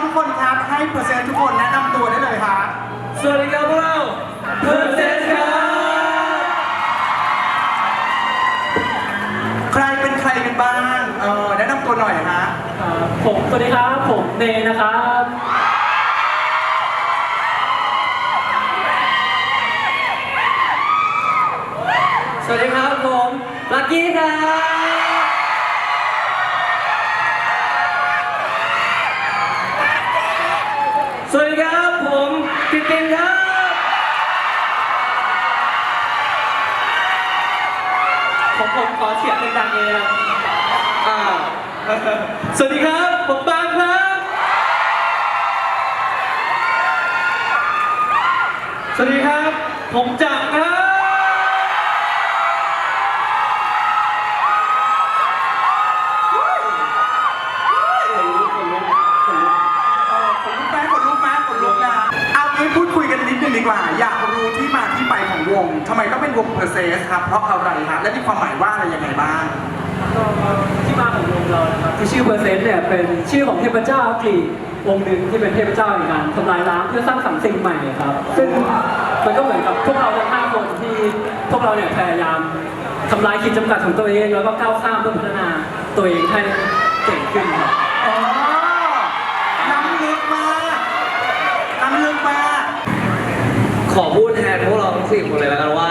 เปอร์เซ็นต์ทุกคนแนะนำตัวได้เลยฮะสวัสดีครับพวกเราเพอร์เซนครับใครเป็นใครกันบ้างเออแนะนำตัวหน่อยฮะเอ่อผมสวัสดีครับ ผมเนนะครับสวัสดีครับผมลักกี้ครับ ตินครับผมผมขอเสียงดังๆเลยนะอ่าสวัสดีครับ ผมปางครับ สวัสดีครับ ผมจักรครับ เพราะอะไรฮะและมีความหมายว่าอะไรยังไงบ้างก็ที่มาของวงเรานะครับที่ชื่อเปอร์เซนต์เนี่ยเป็นชื่อของเทพเจ้ากรีกวงหนึ่งที่เป็นเทพเจ้าในการทำลายล้างเพื่อสร้างสรรค์สิ่งใหม่ครับ ซึ่งมันก็เหมือนกับพวกเราทั้งห้าคนที่พวกเราเนี่ยพยายามทำลายขีดจำกัดของตัวเองแล้วก็ก้าวข้ามเพื่อพัฒนาตัวเองให้เก่งขึ้นครับอ๋อน้ำลึกมากน้ำลึกมากขอพูดแทนพวกเราทั้งสี่คนเลยแล้วกันว่า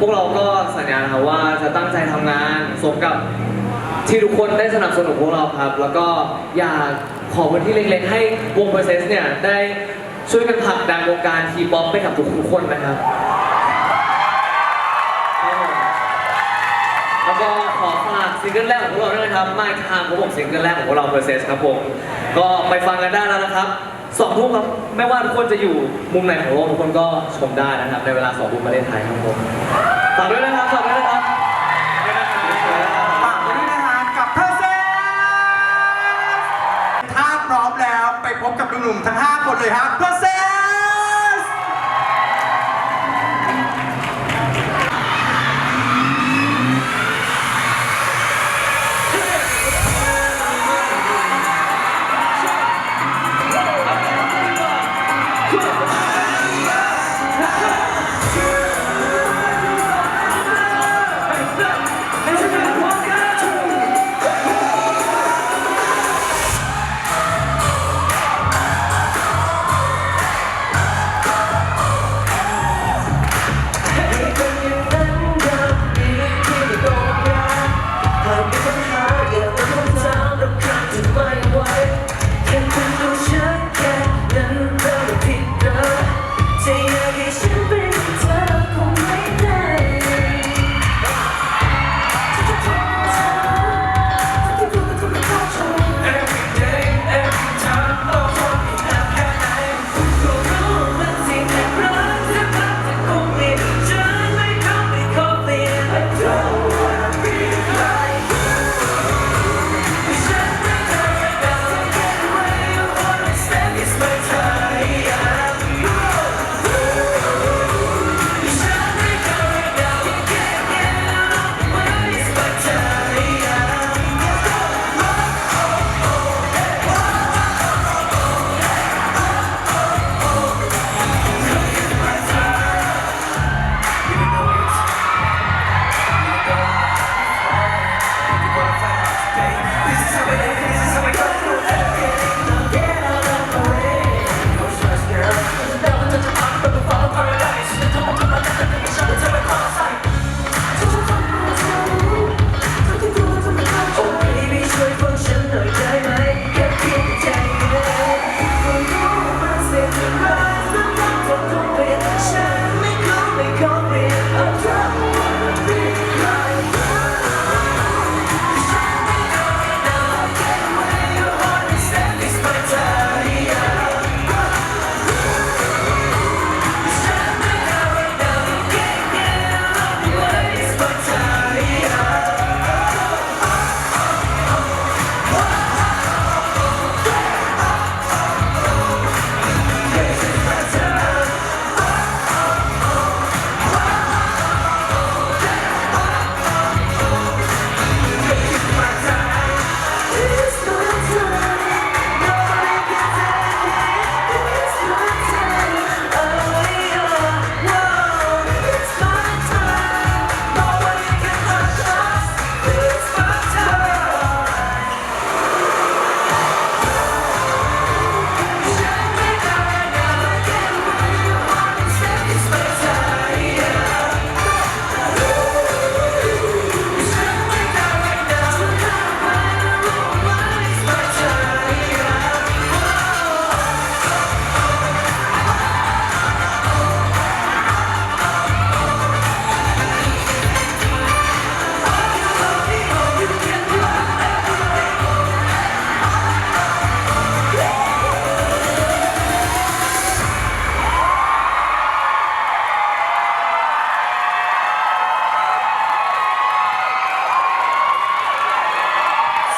พวกเราก็สัญญานะครับว่าจะตั้งใจทำงานสมกับที่ทุกคนได้สนับสนุนพวกเราครับ แล้วก็อยากขอพื้นที่เล็กๆ ให้วงเพอร์เซสเนี่ยได้ช่วยกันผลักดันวงการทีป๊อปไปกับทุกๆคนนะครับ แล้วก็ขอฝากซิงเกิลแรกของพวกเราด้วยนะครับไม่ทางของผมซิงเกิลแรกของพวกเราเพอร์เซสครับผม ก็ไปฟังกันได้แล้วนะครับ สองทุ่มครับไม่ว่าทุกคนจะอยู่มุมไหนของโลกทุกคนก็ชมได้นะครับ ในเวลาสองทุ่มประเทศไทยครับผมฝากด้วยนะครับฝากด้วยนะครับฝากไว้ด้วยนะฮะกับเพอร์เซนถ้าพร้อมแล้วไปพบกับหนุ่มๆทั้ง 5 คนเลยฮะเพอร์เ